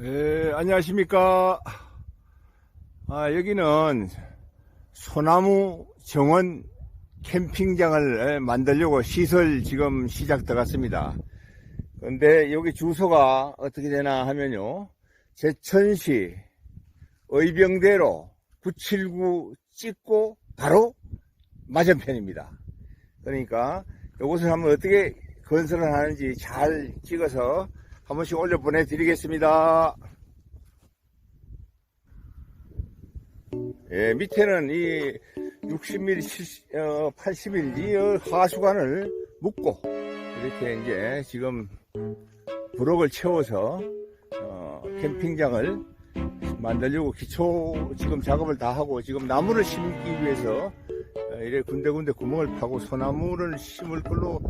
예, 안녕하십니까. 아, 여기는 소나무 정원 캠핑장을 예, 만들려고 시설 지금 시작돼 갔습니다. 근데 여기 주소가 어떻게 되나 하면요. 제천시 의병대로 979 찍고 바로 맞은편입니다. 그러니까 이것을 한번 어떻게 건설을 하는지 잘 찍어서 한 번씩 올려 보내드리겠습니다. 예, 밑에는 이 60mm, 70, 어, 80mm 이 어, 하수관을 묶고 이렇게 이제 지금 브록을 채워서 어, 캠핑장을 만들려고 기초 지금 작업을 다 하고 지금 나무를 심기 위해서 어, 이래 군데군데 구멍을 파고 소나무를 심을 걸로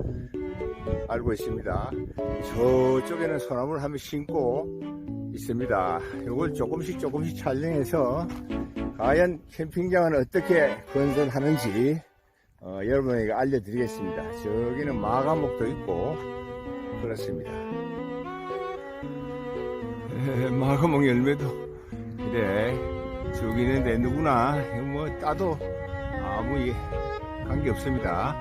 알고 있습니다. 저쪽에는 소나무를 한번 심고 있습니다. 이걸 조금씩 조금씩 촬영해서 과연 캠핑장은 어떻게 건설하는지 어, 여러분에게 알려드리겠습니다. 저기는 마감목도 있고 그렇습니다. 에, 마감목 열매도 그래 저기 있는데 누구나 뭐 따도 아무 예, 관계 없습니다.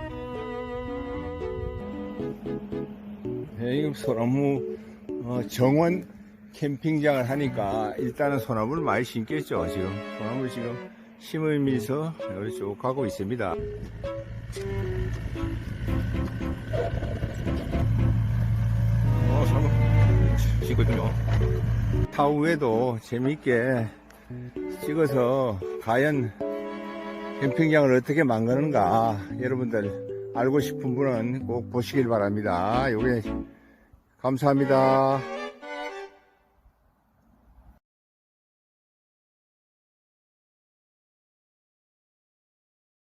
네, 이거 소나무 어, 정원 캠핑장을 하니까 일단은 소나무를 많이 심겠죠 지금. 소나무 지금 심으면서 여기 쭉 가고 있습니다. 어 소나무 심거든요. 타후에도 재미있게 찍어서 과연 캠핑장을 어떻게 만드는가 여러분들 알고 싶은 분은 꼭 보시길 바랍니다. 요게 감사합니다